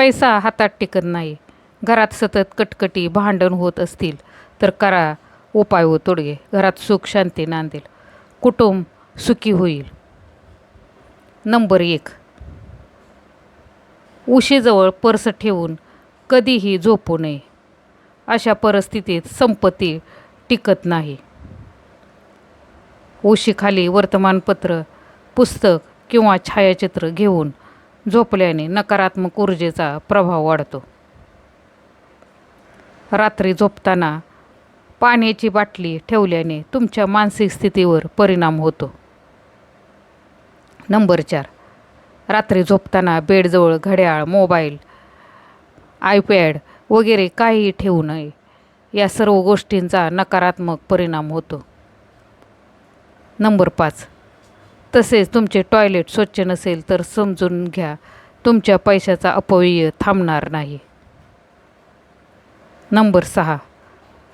पैसा हातात टिकत नाही. घरात सतत कटकटी भांडण होत असतील तर करा उपाय व तोडगे. घरात सुख शांती नांदेल कुटुंब सुखी होईल. नंबर एक. उशीजवळ पर्स ठेवून कधीही झोपू नये. अशा परिस्थितीत संपत्ती टिकत नाही. उशीखाली वर्तमानपत्र पुस्तक किंवा छायाचित्र घेऊन झोपल्याने नकारात्मक ऊर्जेचा प्रभाव वाढतो. रात्री झोपताना पाण्याची बाटली ठेवल्याने तुमच्या मानसिक स्थितीवर परिणाम होतो. नंबर चार. रात्री झोपताना बेडजवळ घड्याळ मोबाईल आयपॅड वगैरे काहीही ठेवू नये. या सर्व गोष्टींचा नकारात्मक परिणाम होतो. नंबर पाच. तसेच तुमचे टॉयलेट स्वच्छ नसेल तर समजून घ्या. तुमच्या पैशाचा अपव्यय थांबणार नाही. नंबर सहा.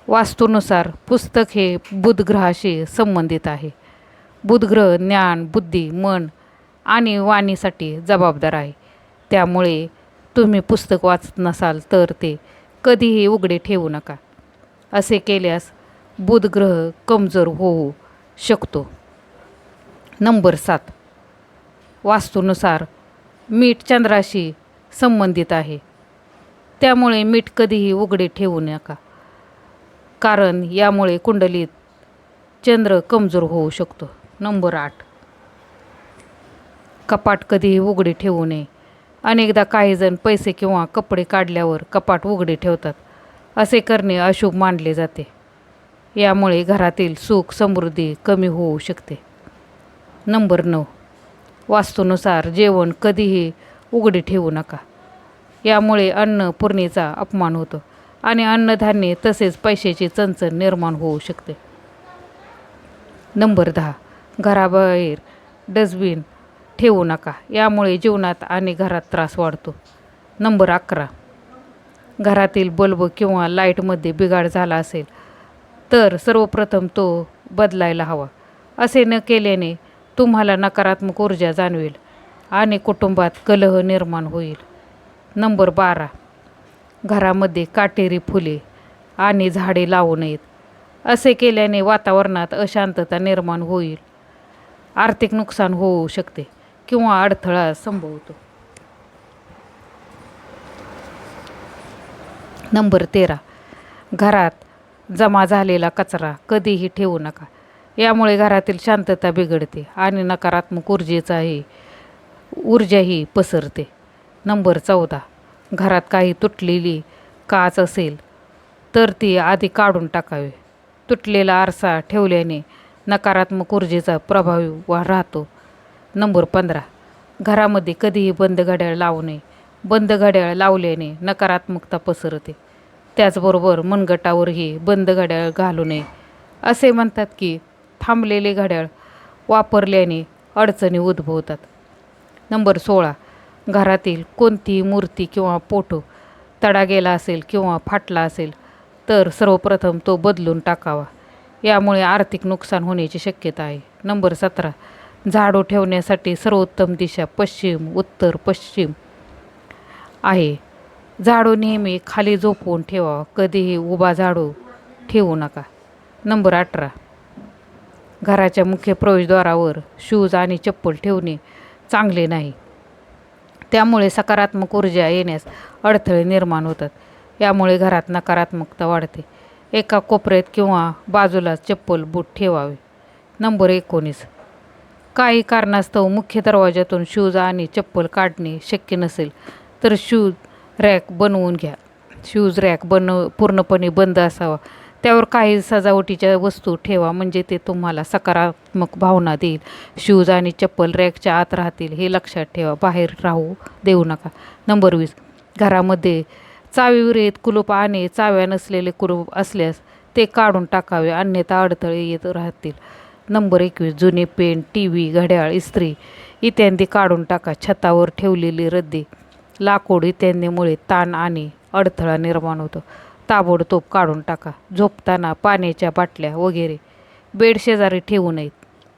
वास्तूनुसार पुस्तक हे बुधग्रहाशी संबंधित आहे. बुधग्रह ज्ञान बुद्धी मन आणि वाणीसाठी जबाबदार आहे. त्यामुळे तुम्ही पुस्तक वाचत नसाल तर ते कधीही उघडे ठेवू नका. असे केल्यास बुधग्रह कमजोर होऊ शकतो. नंबर सात. वास्तूनुसार मीठ चंद्राशी संबंधित आहे. त्यामुळे मीठ कधीही उघडे ठेवू नका. कारण यामुळे कुंडलीत चंद्र कमजोर होऊ शकतो. नंबर आठ. कपाट कधीही उघडे ठेवू नये. अनेकदा काहीजण पैसे किंवा कपडे काढल्यावर कपाट उघडे ठेवतात. असे करणे अशुभ मानले जाते. यामुळे घरातील सुख समृद्धी कमी होऊ शकते. नंबर नऊ. वास्तूनुसार जेवण कधीही उघडे ठेवू नका. यामुळे अन्न पूर्णेचा अपमान होतो आणि अन्नधान्य तसेच पैशाची चणचण निर्माण होऊ शकते. नंबर दहा. घराबाहेर डस्टबिन ठेवू नका. यामुळे जीवनात आणि घरात त्रास वाढतो. नंबर अकरा. घरातील बल्ब किंवा लाईटमध्ये बिघाड झाला असेल तर सर्वप्रथम तो बदलायला हवा. असे न केल्याने तुम्हाला नकारात्मक ऊर्जा जाणवेल आणि कुटुंबात कलह निर्माण होईल. नंबर बारा. घरामध्ये काटेरी फुले आणि झाडे लावू नयेत. असे केल्याने वातावरणात अशांतता निर्माण होईल. आर्थिक नुकसान होऊ शकते किंवा अडथळा संभवतो. नंबर तेरा. घरात जमा झालेला कचरा कधीही ठेवू नका. यामुळे घरातील शांतता बिघडते आणि नकारात्मक ऊर्जेचाही ऊर्जाही पसरते. नंबर चौदा. घरात काही तुटलेली काच असेल तर ती आधी काढून टाकावी. तुटलेला आरसा ठेवल्याने नकारात्मक ऊर्जेचा प्रभावी वा राहतो. नंबर पंधरा. घरामध्ये कधीही बंद घड्याळ लावू नये. बंद घड्याळ लावल्याने नकारात्मकता पसरते. त्याचबरोबर मनगटावरही बंद घड्याळ घालू नये. असे म्हणतात की थांबलेले घड्याळ वापरल्याने अडचणी उद्भवतात. नंबर सोळा. घरातील कोणतीही मूर्ती किंवा फोटो तडा गेला असेल किंवा फाटला असेल तर सर्वप्रथम तो बदलून टाकावा. यामुळे आर्थिक नुकसान होण्याची शक्यता आहे. नंबर सतरा. झाडू ठेवण्यासाठी सर्वोत्तम दिशा पश्चिम उत्तर पश्चिम आहे. झाडू नेहमी खाली झोपवून ठेवावा कधीही उभा झाडू ठेवू नका. नंबर अठरा. घराच्या मुख्य प्रवेशद्वारावर शूज आणि चप्पल ठेवणे चांगले नाही. त्यामुळे सकारात्मक ऊर्जा येण्यास अडथळे निर्माण होतात. यामुळे घरात नकारात्मकता वाढते. एका कोपऱ्यात किंवा बाजूला चप्पल बूट ठेवावे. नंबर एकोणीस. काही कारणास्तव मुख्य दरवाजातून शूज आणि चप्पल काढणे शक्य नसेल तर शूज रॅक बनवून घ्या. शूज रॅक बनव पूर्णपणे बंद असावा. त्यावर काही सजावटीच्या वस्तू ठेवा म्हणजे ते तुम्हाला सकारात्मक भावना देईल. शूज आणि चप्पल रॅकच्या आत राहतील हे लक्षात ठेवा. बाहेर राहू देऊ नका. नंबर वीस. घरामध्ये चावीविरहित कुलूप आणि चाव्या नसलेले कुलूप असल्यास ते काढून टाकावे अन्यथा अडथळे येत राहतील. नंबर एकवीस. जुने पेन टी व्ही घड्याळ इस्त्री इत्यादी काढून टाका. छतावर ठेवलेली रद्दी लाकूड इत्यादीमुळे ताण आणि अडथळा निर्माण होतो. ताबडतोब काढून टाका. झोपताना पाण्याच्या बाटल्या वगैरे बेड शेजारी ठेवू नयेत.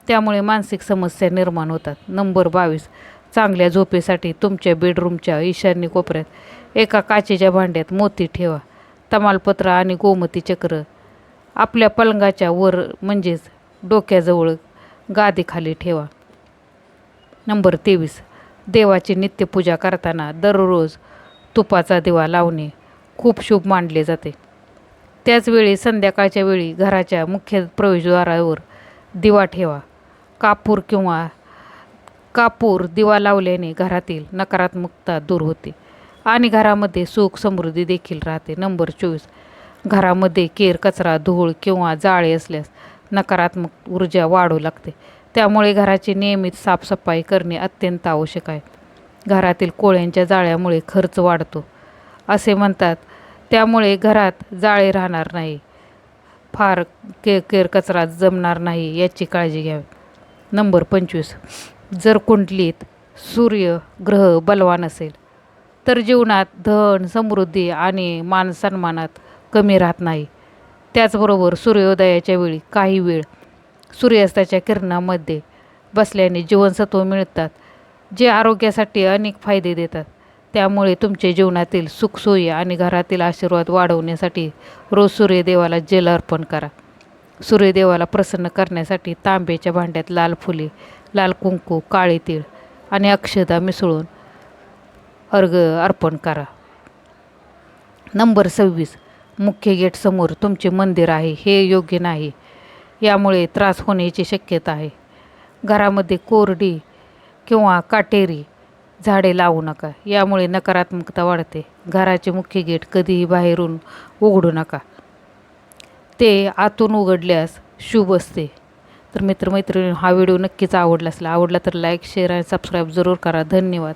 त्यामुळे मानसिक समस्या निर्माण होतात. नंबर बावीस. चांगल्या झोपेसाठी तुमच्या बेडरूमच्या ईशान्य कोपऱ्यात एका काचेच्या भांड्यात मोती ठेवा. तमालपत्र आणि गोमती चक्र आपल्या पलंगाच्या वर म्हणजेच डोक्याजवळ गादीखाली ठेवा. नंबर तेवीस. देवाची नित्यपूजा करताना दररोज तुपाचा दिवा लावणे. खूप शुभ मानले जाते. त्याचवेळी संध्याकाळच्या वेळी घराच्या मुख्य प्रवेशद्वारावर दिवा ठेवा. कापूर किंवा कापूर दिवा लावल्याने घरातील नकारात्मकता दूर होते आणि घरामध्ये सुख समृद्धी देखील राहते. नंबर चोवीस. घरामध्ये केर कचरा धूळ किंवा जाळे असल्यास नकारात्मक ऊर्जा वाढू लागते. त्यामुळे घराची नियमित साफसफाई करणे अत्यंत आवश्यक आहे. घरातील कोळ्यांच्या जाळ्यामुळे खर्च वाढतो. असे म्हणतात. त्यामुळे घरात जाळे राहणार नाही. फार के केर कचरा जमणार नाही याची काळजी घ्यावी नंबर पंचवीस. जर कुंडलीत सूर्य ग्रह बलवान असेल तर जीवनात धन समृद्धी आणि मान सन्मानात कमी राहत नाही. त्याचबरोबर सूर्योदयाच्या वेळी काही वेळ सूर्यास्ताच्या किरणामध्ये बसल्याने जीवनसत्व मिळतात जे आरोग्यासाठी अनेक फायदे देतात. त्यामुळे तुमच्या जीवनातील सुखसोयी आणि घरातील आशीर्वाद वाढवण्यासाठी रोज सूर्यदेवाला जल अर्पण करा. सूर्यदेवाला प्रसन्न करण्यासाठी तांब्याच्या भांड्यात लाल फुले लाल कुंकू काळे तीळ आणि अक्षदा मिसळून अर्घ अर्पण करा. नंबर सव्वीस. मुख्य गेटसमोर तुमचे मंदिर आहे हे योग्य नाही. यामुळे त्रास होण्याची शक्यता आहे. घरामध्ये कोरडी किंवा काटेरी झाडे लावू नका. यामुळे नकारात्मकता वाढते. घराचे मुख्य गेट कधीही बाहेरून उघडू नका. ते आतून उघडल्यास शुभ असते. तर मित्रमैत्रिणी हा व्हिडिओ नक्कीच आवडला असला आवडला तर लाईक शेअर आणि सबस्क्राईब जरूर करा. धन्यवाद.